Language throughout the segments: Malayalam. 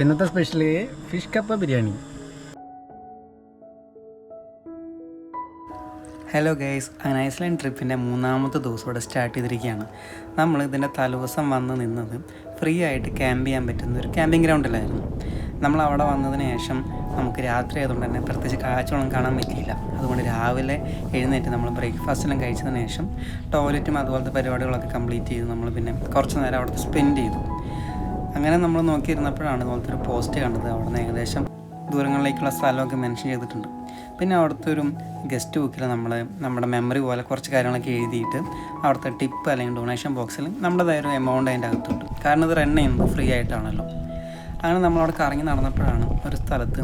അപ്പോൾ ഇന്നത്തെ ഫിഷ് കപ്പ ബിരിയാണി. ഹലോ ഗൈസ് ഐസ്ലാൻഡ് ട്രിപ്പിന്റെ മൂന്നാമത്തെ ദിവസം ഇവിടെ സ്റ്റാർട്ട് ചെയ്തിരിക്കുകയാണ്. നമ്മൾ ഇതിന്റെ തലേദിവസം വന്ന് നിന്നത് ഫ്രീ ആയിട്ട് ക്യാമ്പ് ചെയ്യാൻ പറ്റുന്ന ഒരു ക്യാമ്പിംഗ് ഗ്രൗണ്ടിലായിരുന്നു നമ്മൾ അവിടെ വന്നതിന് ശേഷം നമുക്ക് രാത്രി ആയതുകൊണ്ട് തന്നെ പ്രത്യേകിച്ച് കാഴ്ചകളൊന്നും കാണാൻ പറ്റിയില്ല. അതുകൊണ്ട് രാവിലെ എഴുന്നേറ്റ് നമ്മൾ ബ്രേക്ക്ഫാസ്റ്റെല്ലാം കഴിച്ചതിന് ശേഷം ടോയ്ലറ്റും അതുപോലത്തെ പരിപാടികളൊക്കെ കംപ്ലീറ്റ് ചെയ്ത് നമ്മൾ പിന്നെ കുറച്ച് നേരം അവിടുത്തെ സ്പെൻഡ് ചെയ്തു. അങ്ങനെ നമ്മൾ നോക്കിയിരുന്നപ്പോഴാണ് ഇതുപോലത്തെ ഒരു പോസ്റ്റ് കണ്ടത്. അവിടെ നിന്ന് ഏകദേശം ദൂരങ്ങളിലേക്കുള്ള സ്ഥലമൊക്കെ മെൻഷൻ ചെയ്തിട്ടുണ്ട്. പിന്നെ അവിടുത്തെ ഒരു ഗസ്റ്റ് ബുക്കിൽ നമ്മൾ നമ്മുടെ മെമ്മറി പോലെ കുറച്ച് കാര്യങ്ങളൊക്കെ എഴുതിയിട്ട് അവിടുത്തെ ടിപ്പ് അല്ലെങ്കിൽ ഡൊണേഷൻ ബോക്സിൽ നമ്മുടേതായ ഒരു എമൗണ്ട് അതിന്റെ അകത്തുണ്ട്. കാരണം ഇത് റൺ ചെയ്യുന്നത് ഫ്രീ ആയിട്ടാണല്ലോ. അങ്ങനെ നമ്മൾ അവിടെ കറങ്ങി നടന്നപ്പോഴാണ് ഒരു സ്ഥലത്ത്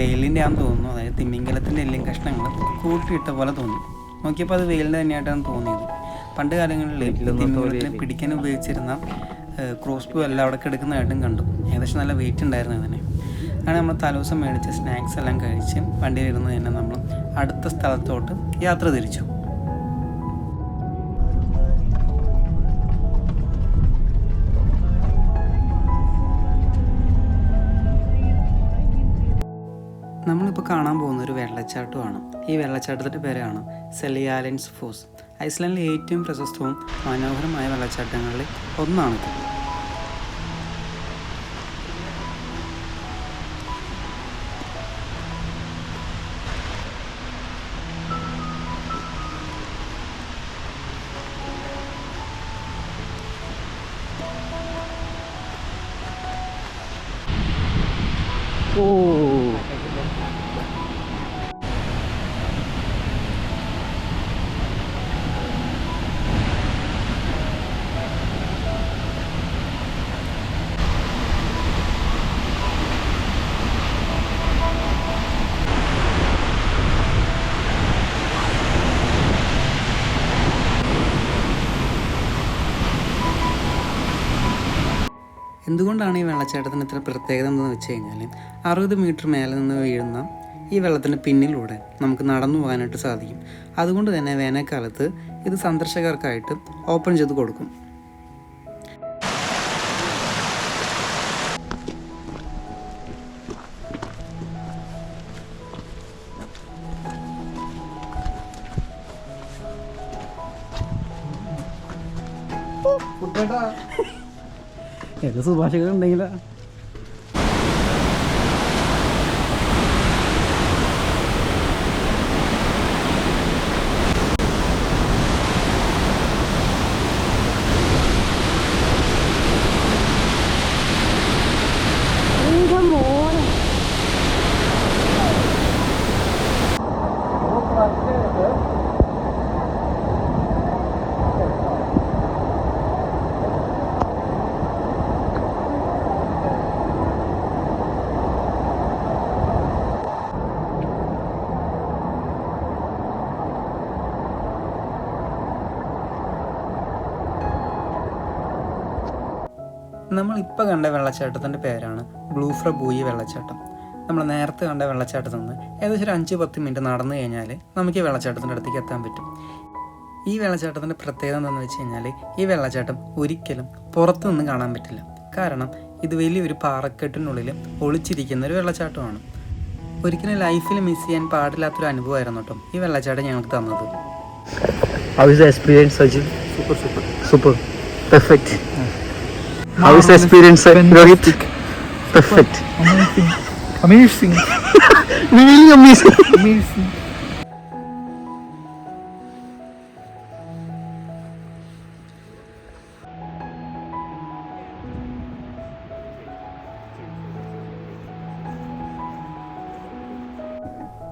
വെയിലിന്റെ ആണെന്ന് തോന്നുന്നു. അതായത് തിമിംഗലത്തിന്റെ എല്ലാം കഷ്ണങ്ങൾ കൂട്ടിയിട്ട പോലെ തോന്നി. നോക്കിയപ്പോൾ അത് വെയിലിന്റെ തന്നെയായിട്ടാണ് തോന്നിയത്. പണ്ട് കാലങ്ങളിൽ തിമിംഗലത്തിനെ പിടിക്കാൻ ഉപയോഗിച്ചിരുന്ന ക്രോസ് പ്യൂ എല്ലാം അവിടെ കിടക്കുന്നതായിട്ടും കണ്ടു. ഏകദേശം നല്ല വെയിറ്റ് ഉണ്ടായിരുന്നു അതിന്. അങ്ങനെ നമ്മൾ തലേദിവസം മേടിച്ച് സ്നാക്സ് എല്ലാം കഴിച്ച് വണ്ടിയിലിരുന്ന് തന്നെ നമ്മൾ അടുത്ത സ്ഥലത്തോട്ട് യാത്ര തിരിച്ചു. വെള്ളച്ചാട്ടമാണ് ഈ വെള്ളച്ചാട്ടത്തിന്റെ പേരാണ് സെലിയാലൻസ് ഫോസ്. ഐസ്ലൻഡിലെ ഏറ്റവും പ്രശസ്തവും മനോഹരമായ വെള്ളച്ചാട്ടങ്ങളിൽ ഒന്നാണിത്. എന്തുകൊണ്ടാണ് ഈ വെള്ളച്ചാട്ടത്തിന് ഇത്ര പ്രത്യേകത എന്ന് വെച്ച് കഴിഞ്ഞാൽ അറുപത് മീറ്റർ മേലെ നിന്ന് വീഴുന്ന ഈ വെള്ളത്തിന്റെ പിന്നിലൂടെ നമുക്ക് നടന്നു പോകാനായിട്ട് സാധിക്കും. അതുകൊണ്ട് തന്നെ വേനൽക്കാലത്ത് ഇത് സന്ദർശകർക്കായിട്ട് ഓപ്പൺ ചെയ്ത് കൊടുക്കും. 就是把这个人勒了。ഇപ്പോൾ കണ്ട വെള്ളച്ചാട്ടത്തിന്റെ പേരാണ് ബ്ലൂഫ്ര ബൂയി വെള്ളച്ചാട്ടം നമ്മൾ നേരത്തെ കണ്ട വെള്ളച്ചാട്ടത്തിൽ നിന്ന് ഏകദേശം ഒരു അഞ്ച് പത്ത് മിനിറ്റ് നടന്നു കഴിഞ്ഞാൽ നമുക്ക് ഈ വെള്ളച്ചാട്ടത്തിന്റെ അടുത്തേക്ക് എത്താൻ പറ്റും ഈ വെള്ളച്ചാട്ടത്തിന്റെ പ്രത്യേകത എന്താണെന്ന് വെച്ച് കഴിഞ്ഞാൽ ഈ വെള്ളച്ചാട്ടം ഒരിക്കലും പുറത്തു നിന്ന് കാണാൻ പറ്റില്ല കാരണം ഇത് വലിയൊരു പാറക്കെട്ടിനുള്ളിൽ ഒളിച്ചിരിക്കുന്ന ഒരു വെള്ളച്ചാട്ടമാണ് ഒരിക്കലും ലൈഫിൽ മിസ് ചെയ്യാൻ പാടില്ലാത്തൊരു അനുഭവമായിരുന്നു കേട്ടോ ഈ വെള്ളച്ചാട്ടം ഞങ്ങൾക്ക് തന്നത് How is the experience, Sajid? Super, super. Super. Perfect. How is the experience, Rohit? Perfect. Amazing. Amazing. Really amazing. Amazing.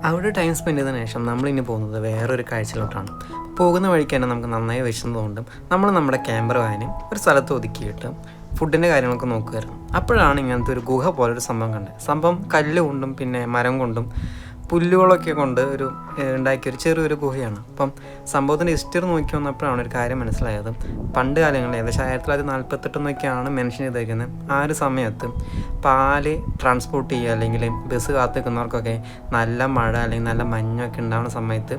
അവിടെ ടൈം സ്പെൻഡ് ചെയ്തതിനു ശേഷം നമ്മൾ ഇനി പോകുന്നത് വേറൊരു കാഴ്ചയിലോട്ടാണ് പോകുന്ന വഴിക്ക് തന്നെ നമുക്ക് നന്നായി വിശന്നതുകൊണ്ടും നമ്മൾ നമ്മുടെ ക്യാമറ വായനയും ഒരു സ്ഥലത്ത് ഒതുക്കിയിട്ട് ഫുഡിന്റെ കാര്യങ്ങളൊക്കെ നോക്കുമായിരുന്നു അപ്പോഴാണ് ഇങ്ങനത്തെ ഒരു ഗുഹ പോലൊരു സംഭവം കണ്ടത്. സംഭവം കല്ല് കൊണ്ടും പിന്നെ മരം കൊണ്ടും പുല്ലുകളൊക്കെ കൊണ്ട് ഒരു ഉണ്ടാക്കിയ ഒരു ചെറിയൊരു ഗുഹയാണ്. അപ്പം സംഭവത്തിന്റെ ഹിസ്റ്ററി നോക്കി വന്നപ്പോഴാണ് ഒരു കാര്യം മനസ്സിലായത്. പണ്ട് കാലങ്ങളിൽ ഏകദേശം ആയിരത്തി തൊള്ളായിരത്തി നാൽപ്പത്തെട്ടെന്നൊക്കെയാണ് മെൻഷൻ ചെയ്തേക്കുന്നത്. ആ ഒരു സമയത്ത് പാൽ ട്രാൻസ്പോർട്ട് ചെയ്യുക അല്ലെങ്കിൽ ബസ് കാത്തു നിൽക്കുന്നവർക്കൊക്കെ നല്ല മഴ അല്ലെങ്കിൽ നല്ല മഞ്ഞൊക്കെ ഉണ്ടാവുന്ന സമയത്ത്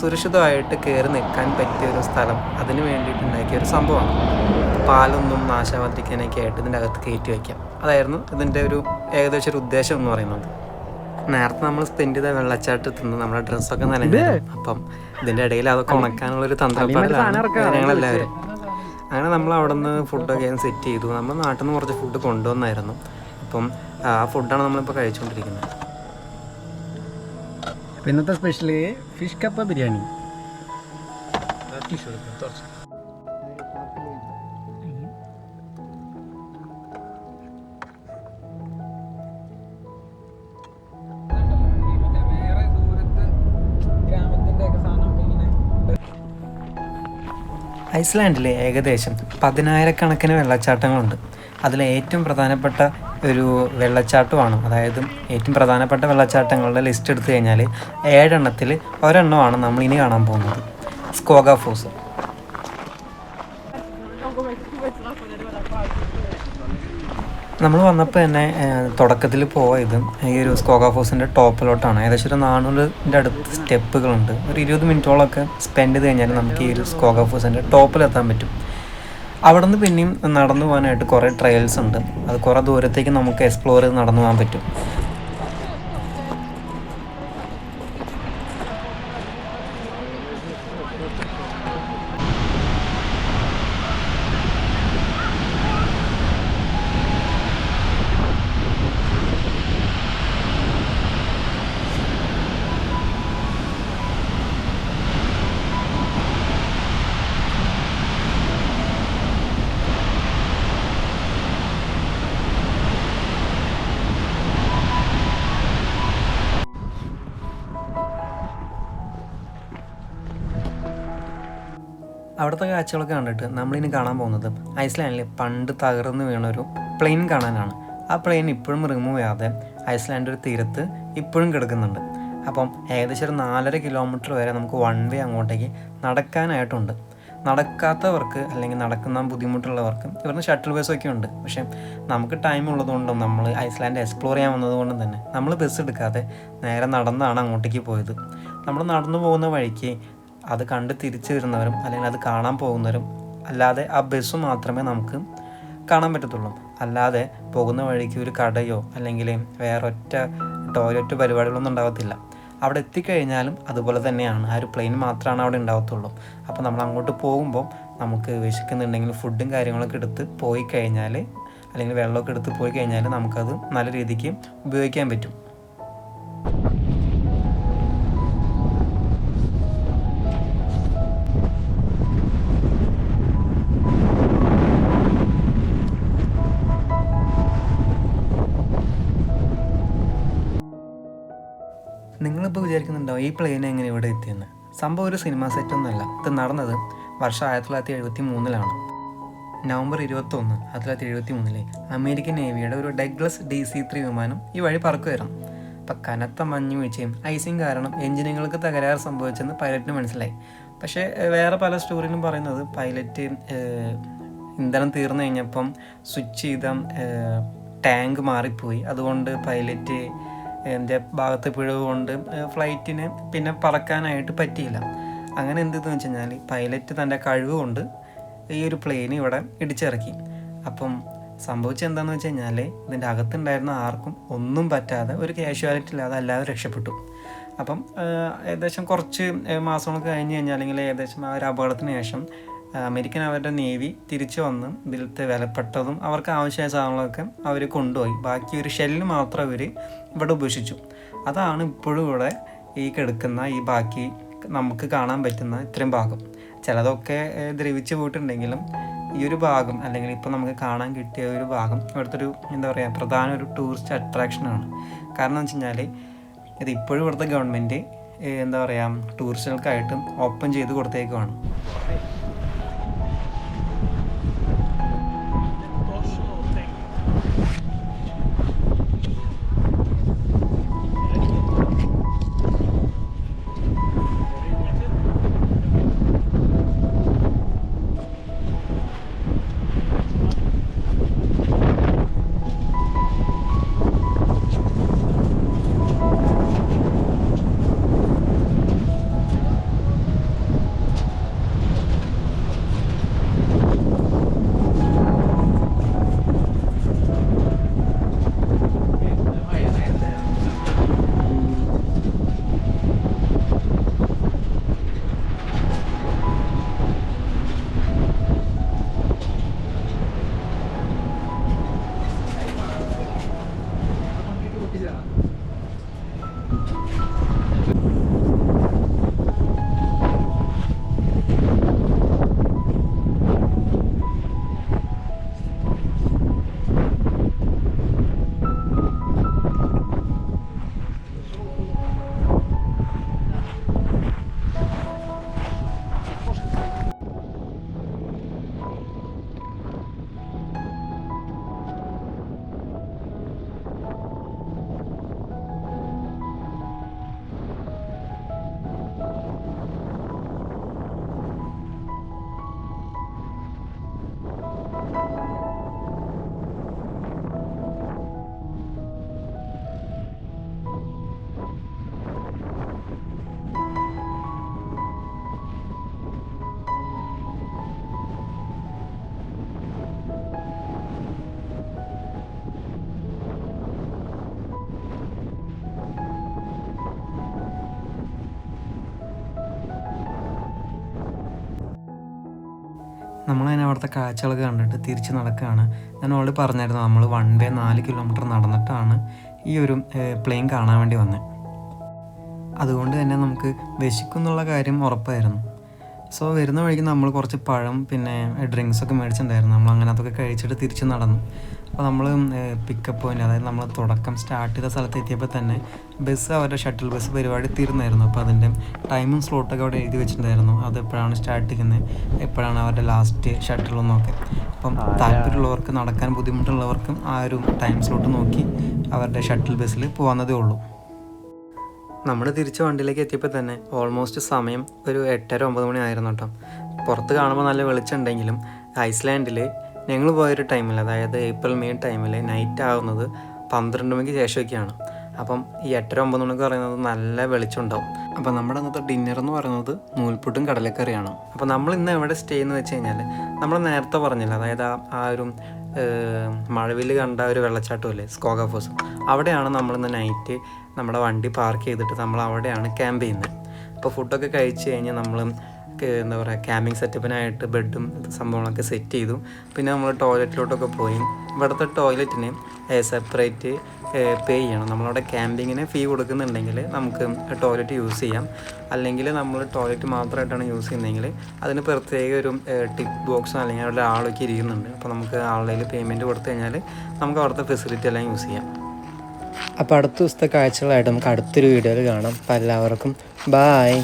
സുരക്ഷിതമായിട്ട് കയറി നിൽക്കാൻ പറ്റിയ ഒരു സ്ഥലം. അതിന് വേണ്ടിയിട്ട് ഉണ്ടാക്കിയ ഒരു സംഭവമാണ്. പാലൊന്നും നാശാവാതിരിക്കാനൊക്കെ ആയിട്ട് ഇതിന്റെ അകത്ത് കയറ്റി വയ്ക്കാം. അതായിരുന്നു ഇതിന്റെ ഒരു ഏകദേശം ഒരു ഉദ്ദേശം എന്ന് പറയുന്നത്. നേരത്തെ നമ്മൾ സ്പെൻഡ് ചെയ്ത വെള്ളച്ചാട്ടത്തിൽ നിന്ന് നമ്മുടെ ഡ്രസ്സൊക്കെ നനഞ്ഞു. അപ്പം ഇതിന്റെ ഇടയിൽ അതൊക്കെ ഉണക്കാനുള്ള ഒരു തന്ത്രപ്പാടിലാണ് ഞങ്ങളെല്ലാവരും അങ്ങനെ നമ്മൾ അവിടെ നിന്ന് ഫുഡൊക്കെ സെറ്റ് ചെയ്തു. നമ്മൾ നാട്ടിൽ നിന്ന് കുറച്ച് ഫുഡ് കൊണ്ടുവന്നായിരുന്നു. അപ്പം ആ ഫുഡാണ് നമ്മളിപ്പോൾ കഴിച്ചുകൊണ്ടിരിക്കുന്നത്. ഇന്നത്തെ സ്പെഷ്യൽ ഫിഷ് കപ്പ ബിരിയാണി. ഐസ്ലാൻഡിലെ ഏകദേശം പതിനായിരക്കണക്കിന് വെള്ളച്ചാട്ടങ്ങളുണ്ട്. അതിലെ ഏറ്റവും പ്രധാനപ്പെട്ട ഒരു വെള്ളച്ചാട്ടമാണ്. അതായത് ഏറ്റവും പ്രധാനപ്പെട്ട വെള്ളച്ചാട്ടങ്ങളുടെ ലിസ്റ്റ് എടുത്തു കഴിഞ്ഞാൽ ഏഴെണ്ണത്തിൽ ഒരെണ്ണമാണ് നമ്മൾ ഇനി കാണാൻ പോകുന്നത്. സ്കോഗ ഫോസ് നമ്മൾ വന്നപ്പോൾ തന്നെ തുടക്കത്തിൽ പോയത് ഈ ഒരു സ്കോഗ ഫോസിന്റെ ടോപ്പിലോട്ടാണ്. ഏകദേശം ഒരു നാനൂറിന്റെ അടുത്ത് സ്റ്റെപ്പുകളുണ്ട്. ഒരു ഇരുപത് മിനിറ്റോളമൊക്കെ സ്പെൻഡ് ചെയ്ത് കഴിഞ്ഞാൽ നമുക്ക് ഈ ഒരു സ്കോഗ ഫോസിന്റെ ടോപ്പിലെത്താൻ പറ്റും. അവിടെ നിന്ന് പിന്നെയും നടന്നു പോകാനായിട്ട് കുറേ ട്രയൽസ് ഉണ്ട്. അത് കുറേ ദൂരത്തേക്ക് നമുക്ക് എക്സ്പ്ലോർ ചെയ്ത് നടന്നു പോകാൻ പറ്റും. അവിടുത്തെ കാഴ്ചകളൊക്കെ കണ്ടിട്ട് നമ്മളിനി കാണാൻ പോകുന്നത് ഐസ്ലാൻഡിൽ പണ്ട് തകർന്നു വീണൊരു പ്ലെയിൻ കാണാനാണ്. ആ പ്ലെയിൻ ഇപ്പോഴും റിമൂവ് ചെയ്യാതെ ഐസ്ലാൻഡ് ഒരു തീരത്ത് ഇപ്പോഴും കിടക്കുന്നുണ്ട്. അപ്പം ഏകദേശം ഒരു നാലര കിലോമീറ്റർ വരെ നമുക്ക് വൺ വേ അങ്ങോട്ടേക്ക് നടക്കാനായിട്ടുണ്ട്. നടക്കാത്തവർക്ക് അല്ലെങ്കിൽ നടക്കുന്ന ബുദ്ധിമുട്ടുള്ളവർക്ക് ഇവിടുന്ന് ഷട്ടിൽ ബസ്സൊക്കെ ഉണ്ട്. പക്ഷേ നമുക്ക് ടൈം ഉള്ളതുകൊണ്ടും നമ്മൾ ഐസ്ലാൻഡ് എക്സ്പ്ലോർ ചെയ്യാൻ വന്നതുകൊണ്ടും തന്നെ നമ്മൾ ബസ് എടുക്കാതെ നേരെ നടന്നാണ് അങ്ങോട്ടേക്ക് പോയത്. നമ്മൾ നടന്നു പോകുന്ന വഴിക്ക് അത് കണ്ട് തിരിച്ചു വരുന്നവരും അല്ലെങ്കിൽ അത് കാണാൻ പോകുന്നവരും അല്ലാതെ ആ ബസ് മാത്രമേ നമുക്ക് കാണാൻ പറ്റത്തുള്ളൂ. അല്ലാതെ പോകുന്ന വഴിക്ക് ഒരു കടയോ അല്ലെങ്കിൽ വേറൊറ്റ ടോയ്ലറ്റ് പരിപാടികളൊന്നും ഉണ്ടാകത്തില്ല അവിടെ എത്തിക്കഴിഞ്ഞാലും അതുപോലെ തന്നെയാണ്. ആ ഒരു പ്ലെയിൻ മാത്രമാണ് അവിടെ ഉണ്ടാകത്തുള്ളൂ അപ്പോൾ നമ്മൾ അങ്ങോട്ട് പോകുമ്പോൾ നമുക്ക് വിശക്കുന്നുണ്ടെങ്കിൽ ഫുഡും കാര്യങ്ങളൊക്കെ എടുത്ത് പോയി കഴിഞ്ഞാൽ അല്ലെങ്കിൽ വെള്ളമൊക്കെ എടുത്ത് പോയി കഴിഞ്ഞാൽ നമുക്കത് നല്ല രീതിക്ക് ഉപയോഗിക്കാൻ പറ്റും. ഈ പ്ലെയിൻ എങ്ങനെ ഇവിടെ എത്തിയെന്ന്. സംഭവം ഒരു സിനിമ സെറ്റ് ഒന്നുമല്ല. ഇത് നടന്നത് വർഷം ആയിരത്തി തൊള്ളായിരത്തി എഴുപത്തി മൂന്നിലാണ് നവംബർ ഇരുപത്തൊന്ന് ആയിരത്തി തൊള്ളായിരത്തി എഴുപത്തി മൂന്നിലെ അമേരിക്കൻ നേവിയുടെ ഒരു ഡഗ്ലസ് ഡി സി ത്രീ വിമാനം ഈ വഴി പറക്കുമായിരുന്നു അപ്പം കനത്ത മഞ്ഞ് വീഴ്ചയും ഐസിങ് കാരണം എഞ്ചിനുകൾക്ക് തകരാറ് സംഭവിച്ചെന്ന് പൈലറ്റിന് മനസ്സിലായി. പക്ഷേ വേറെ പല സ്റ്റോറിയിലും പറയുന്നത് പൈലറ്റ് ഇന്ധനം തീർന്നു കഴിഞ്ഞപ്പം സ്വിച്ച് ചെയ്ത ടാങ്ക് മാറിപ്പോയി. അതുകൊണ്ട് പൈലറ്റ് എന്റെ ഭാഗത്ത് പിഴവ് കൊണ്ട് ഫ്ലൈറ്റിന് പിന്നെ പറക്കാനായിട്ട് പറ്റിയില്ല. അങ്ങനെ എന്തെന്ന് വെച്ച് കഴിഞ്ഞാൽ പൈലറ്റ് തന്റെ കഴിവ് കൊണ്ട് ഈ ഒരു പ്ലെയിൻ ഇവിടെ ഇടിച്ചിറക്കി. അപ്പം സംഭവിച്ചത് വെച്ച് കഴിഞ്ഞാൽ ഇതിന്റെ അകത്തുണ്ടായിരുന്ന ആർക്കും ഒന്നും പറ്റാതെ ഒരു കാഷ്വാലിറ്റി ഇല്ലാതെ എല്ലാവരും രക്ഷപ്പെട്ടു. അപ്പം ഏകദേശം കുറച്ച് മാസങ്ങൾ കഴിഞ്ഞ് കഴിഞ്ഞാൽ അല്ലെങ്കിൽ ഏകദേശം ആ ഒരു അപകടത്തിന് ശേഷം അമേരിക്കൻ അവരുടെ നേവി തിരിച്ചു വന്ന് ഇതിലത്തെ വിലപ്പെട്ടതും അവർക്ക് ആവശ്യമായ സാധനങ്ങളൊക്കെ അവർ കൊണ്ടുപോയി. ബാക്കി ഒരു ഷെല്ല് മാത്രം അവർ ഇവിടെ ഉപേക്ഷിച്ചു. അതാണ് ഇപ്പോഴും ഇവിടെ ഈ കിടക്കുന്ന ഈ ബാക്കി നമുക്ക് കാണാൻ പറ്റുന്ന ഇത്രയും ഭാഗം. ചിലതൊക്കെ ദ്രവിച്ചു പോയിട്ടുണ്ടെങ്കിലും ഈ ഒരു ഭാഗം അല്ലെങ്കിൽ ഇപ്പോൾ നമുക്ക് കാണാൻ കിട്ടിയ ഒരു ഭാഗം ഇവിടുത്തെ ഒരു എന്താ പറയുക പ്രധാന ഒരു ടൂറിസ്റ്റ് അട്രാക്ഷനാണ് കാരണം എന്ന് വെച്ച് കഴിഞ്ഞാൽ ഇത് ഇപ്പോഴും ഇവിടുത്തെ ഗവൺമെന്റ് എന്താ പറയുക ടൂറിസ്റ്റുകൾക്കായിട്ടും ഓപ്പൺ ചെയ്ത് കൊടുത്തേക്കുവാണ്. നമ്മളതിനെ അവിടുത്തെ കാഴ്ചകളൊക്കെ കണ്ടിട്ട് തിരിച്ച് നടക്കുകയാണ്. ഞാൻ ഓൾറെഡി പറഞ്ഞായിരുന്നു നമ്മൾ വൺ വേ നാല് കിലോമീറ്റർ നടന്നിട്ടാണ് ഈ ഒരു പ്ലെയിൻ കാണാൻ വേണ്ടി വന്നത് അതുകൊണ്ട് തന്നെ നമുക്ക് വിശക്കുന്നുള്ള കാര്യം ഉറപ്പായിരുന്നു. സോ വരുന്ന വഴിക്ക് നമ്മൾ കുറച്ച് പഴം പിന്നെ ഡ്രിങ്ക്സൊക്കെ മേടിച്ചിട്ടുണ്ടായിരുന്നു. നമ്മൾ അങ്ങനെ അതൊക്കെ കഴിച്ചിട്ട് തിരിച്ച് നടന്നു. അപ്പോൾ നമ്മൾ പിക്കപ്പ് പോയിന്റ് അതായത് നമ്മൾ തുടക്കം സ്റ്റാർട്ട് ചെയ്ത സ്ഥലത്ത് എത്തിയപ്പോൾ തന്നെ ബസ് അവരുടെ ഷട്ടിൽ ബസ് പരിപാടി തീർന്നായിരുന്നു. അപ്പോൾ അതിന്റെ ടൈമും സ്ലോട്ടൊക്കെ അവിടെ എഴുതി വെച്ചിട്ടുണ്ടായിരുന്നു. അത് എപ്പോഴാണ് സ്റ്റാർട്ട് ചെയ്യുന്നത്? എപ്പോഴാണ് അവരുടെ ലാസ്റ്റ് ഷട്ടിലെന്നൊക്കെ അപ്പം താല്പര്യമുള്ളവർക്ക് നടക്കാൻ ബുദ്ധിമുട്ടുള്ളവർക്കും ആ ഒരു ടൈം സ്ലോട്ട് നോക്കി അവരുടെ ഷട്ടിൽ ബസ്സിൽ പോകുന്നതേ ഉള്ളൂ. നമ്മൾ തിരിച്ച് വണ്ടിയിലേക്ക് എത്തിയപ്പോൾ തന്നെ ഓൾമോസ്റ്റ് സമയം ഒരു എട്ടര ഒമ്പത് മണി ആയിരുന്നു കേട്ടോ. പുറത്ത് കാണുമ്പോൾ നല്ല വെളിച്ചമുണ്ടെങ്കിലും ഐസ്ലാൻഡിൽ ഞങ്ങൾ പോയൊരു ടൈമിൽ അതായത് ഏപ്രിൽ മെയ് ടൈമിൽ നൈറ്റ് ആവുന്നത് പന്ത്രണ്ട് മണിക്ക് ശേഷമൊക്കെയാണ്. അപ്പം ഈ എട്ടര ഒമ്പത് മണിക്ക് പറയുന്നത് നല്ല വെളിച്ചമുണ്ടാവും അപ്പം നമ്മുടെ അന്നത്തെ ഡിന്നർ എന്ന് പറയുന്നത് നൂൽപുട്ടും കടലക്കറിയാണ്. അപ്പം നമ്മൾ ഇന്ന് എവിടെ സ്റ്റേ എന്ന് വെച്ച് കഴിഞ്ഞാൽ നമ്മൾ നേരത്തെ പറഞ്ഞില്ല അതായത് ആ ആ ഒരു മഴവിൽ കണ്ട ഒരു വെള്ളച്ചാട്ടമില്ലേ സ്കോഗ ഫോസ് അവിടെയാണ് നമ്മളിന്ന് നൈറ്റ് നമ്മുടെ വണ്ടി പാർക്ക് ചെയ്തിട്ട് നമ്മൾ അവിടെയാണ് ക്യാമ്പ് ചെയ്യുന്നത്. അപ്പോൾ ഫുഡൊക്കെ കഴിച്ച് കഴിഞ്ഞ് നമ്മൾ എന്താ പറയുക ക്യാമ്പിങ് സെറ്റപ്പിനായിട്ട് ബെഡും സംഭവങ്ങളൊക്കെ സെറ്റ് ചെയ്തു. പിന്നെ നമ്മൾ ടോയ്ലറ്റിലോട്ടൊക്കെ പോയി. ഇവിടുത്തെ ടോയ്ലറ്റിന് സെപ്പറേറ്റ് പേ ചെയ്യണം. നമ്മളവിടെ ക്യാമ്പിങ്ങിന് ഫീ കൊടുക്കുന്നുണ്ടെങ്കിൽ നമുക്ക് ടോയ്ലറ്റ് യൂസ് ചെയ്യാം. അല്ലെങ്കിൽ നമ്മൾ ടോയ്ലറ്റ് മാത്രമായിട്ടാണ് യൂസ് ചെയ്യുന്നതെങ്കിൽ അതിന് പ്രത്യേക ഒരു ടിപ്പ് ബോക്സോ അല്ലെങ്കിൽ അവിടെ ആളൊക്കെ ഇരിക്കുന്നുണ്ട്. അപ്പോൾ നമുക്ക് ആളുടെ പേയ്മെന്റ് കൊടുത്തു കഴിഞ്ഞാൽ നമുക്ക് അവിടുത്തെ ഫെസിലിറ്റി എല്ലാം യൂസ് ചെയ്യാം. അപ്പോൾ അടുത്ത ദിവസത്തെ കാഴ്ചകളായിട്ട് നമുക്ക് അടുത്തൊരു വീഡിയോയിൽ കാണാം. അപ്പോൾ എല്ലാവർക്കും ബായ്